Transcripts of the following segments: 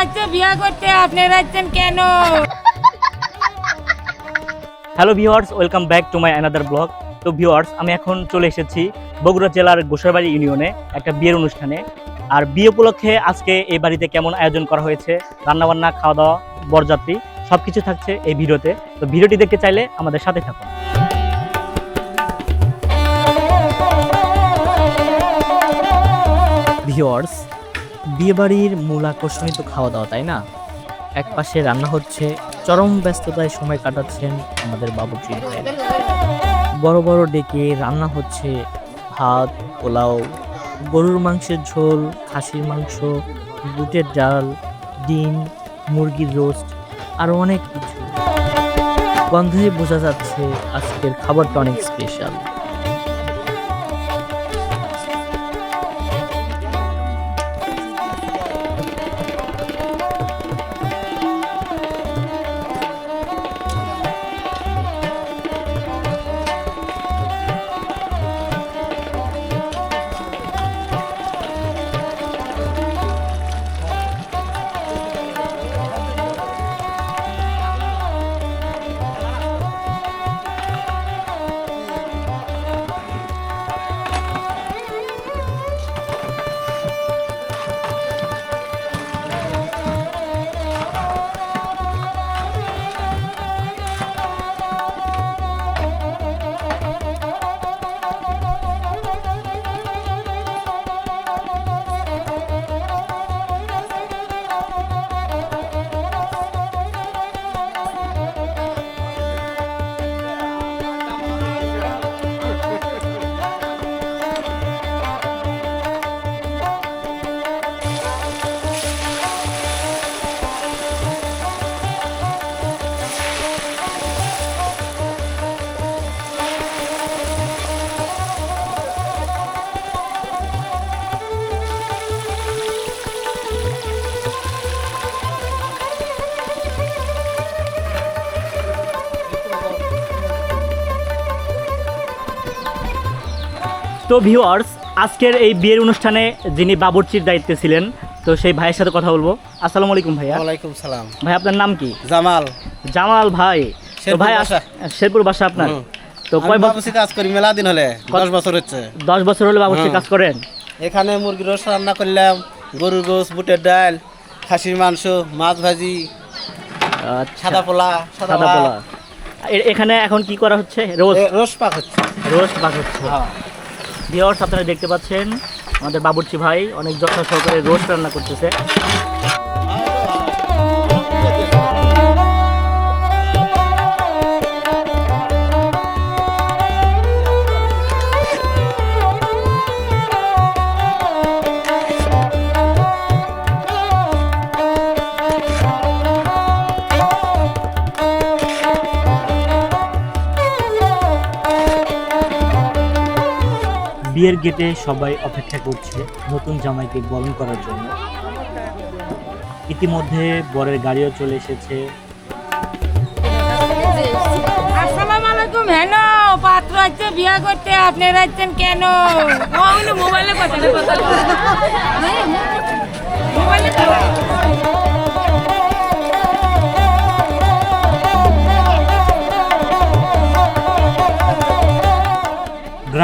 হচ্ছে বিয়া করতে কেন? Hello viewers welcome back to my another blog তো ভিউয়ার্স আমি এখন চলে এসেছি বগুড়া জেলার গোসাইবাড়ি ইউনিয়নে একটা বিয়ের অনুষ্ঠানে। আর বিয়ে উপলক্ষে আজকে এই বাড়িতে কেমন আয়োজন করা হয়েছে রান্নাবান্না খাওয়া দাওয়া বরযাত্রী সব কিছু থাকছে এই ভিডিওতে। তো ভিডিওটি দেখতে চাইলে আমাদের সাথে থাকুন। ভিউয়ার্স বিয়েবাড়ির মূল আকর্ষণই তো খাওয়া দাওয়া তাই না? এক পাশে রান্না হচ্ছে, চরম ব্যস্ততায় সময় কাটাচ্ছেন আমাদের ভাইয়েরা। বড় বড় ডেকে রান্না হচ্ছে ভাত, পোলাও, গরুর মাংসের ঝোল, খাসির মাংস, বুটের ডাল, ডিম, মুরগির রোস্ট আরও অনেক কিছু। গন্ধে বোঝা যাচ্ছে আজকের খাবারটা অনেক স্পেশাল তো ভিউয়ার্স আজকের এই বিয়ের অনুষ্ঠানে যিনি বাবুর্চির দায়িত্বে ছিলেন তো সেই ভাইয়ের সাথে কথা বলব। আসসালামু আলাইকুম ভাইয়া। ওয়ালাইকুম সালাম। ভাই আপনার নাম কি? জামাল। জামাল ভাই। তো ভাই। শেরপুর বাসা আপনার। তো কয় বছর কাজ করি মেলা দিন হলে। কত- দশ বছর হচ্ছে। দশ বছর হলে বাবুর্চির কাজ করেন? এখানে মুরগির রোস রান্না করলাম গরুর গোস বুটের ডাল খাসির মাংস মাছ ভাজি আচ্ছা, সাদা পোলা সাদা পোলা। এখানে এখন কি করা হচ্ছে? রোজ রোস পাক হচ্ছে। রোজ বাক হচ্ছে। হ্যাঁ। ভিউয়ার্স আপনারা দেখতে পাচ্ছেন আমাদের বাবুর্চি ভাই অনেক যত্ন সহকারে রোস্ট রান্না করতেছে। বিয়ের গেটে সবাই অপেক্ষা করছে নতুন জামাইকে বরণ করার জন্য। ইতিমধ্যে বরের গাড়িও চলে এসেছে। আসসালামু আলাইকুম হ্যালো পাত্র হচ্ছে বিয়ে করতে আপনি যাচ্ছেন কেন? মোবাইলে কথা মোবাইলে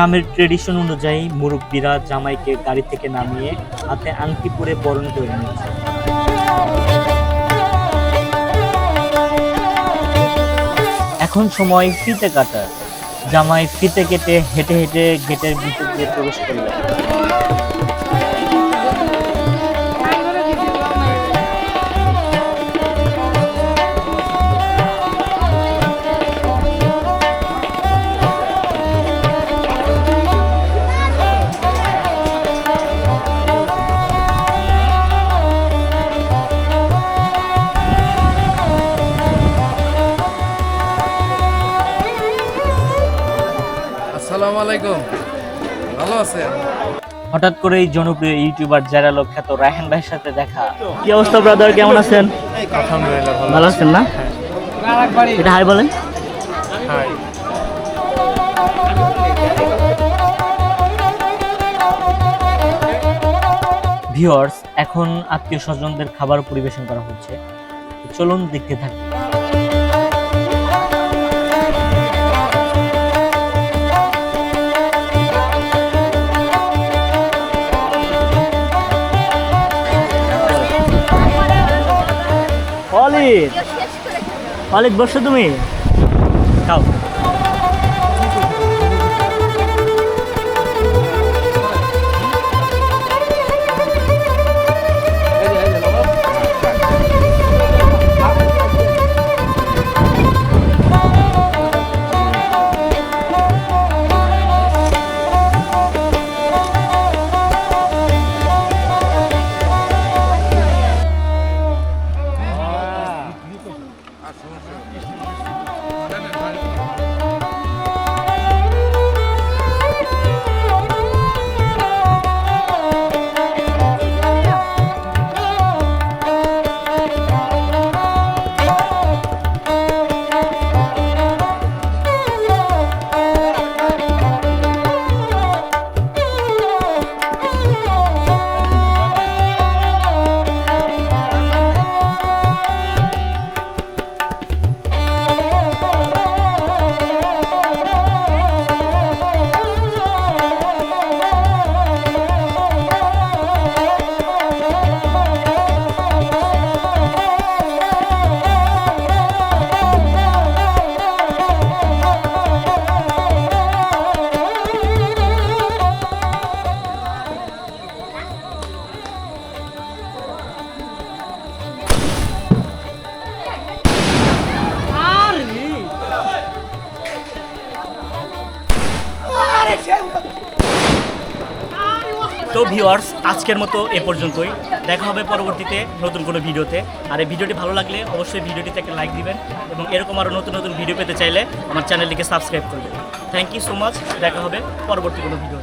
গ্রামের ট্রেডিশন অনুযায়ী মুরব্বীরা জামাইকে গাড়ি থেকে নামিয়ে হাতে আংটি পরে বরণ করে নিচ্ছে। এখন সময় ফিতে কাটার। জামাই ফিতে কেটে হেঁটে হেঁটে গেটের ভিতর দিয়ে প্রবেশ করবে আলাইকুম। ভালো আছেন? হঠাৎ করেই জনপ্রিয় ইউটিউবার জারালো খ্যাত রায়হান ভাইয়ের সাথে দেখা। কি অবস্থা ব্রাদার কেমন আছেন? আলহামদুলিল্লাহ ভালো আছেন না? এটা হাই বলেন। হাই। ভিউয়ার্স এখন আত্মীয় স্বজনদের খাবার পরিবেশন করা হচ্ছে। চলুন দেখতে থাকি। অলিদ বসো তুমি। খাও। তো ভিওয়ার্স আজকের মতো এ পর্যন্তই। দেখা হবে পরবর্তীতে নতুন কোনো ভিডিওতে। আর এই ভিডিওটি ভালো লাগলে অবশ্যই ভিডিওটিতে একটা লাইক দিবেন এবং এরকম আরও নতুন নতুন ভিডিও পেতে চাইলে আমার চ্যানেলটিকে সাবস্ক্রাইব করবেন। থ্যাংক ইউ সো মাচ দেখা হবে পরবর্তী কোনো ভিডিও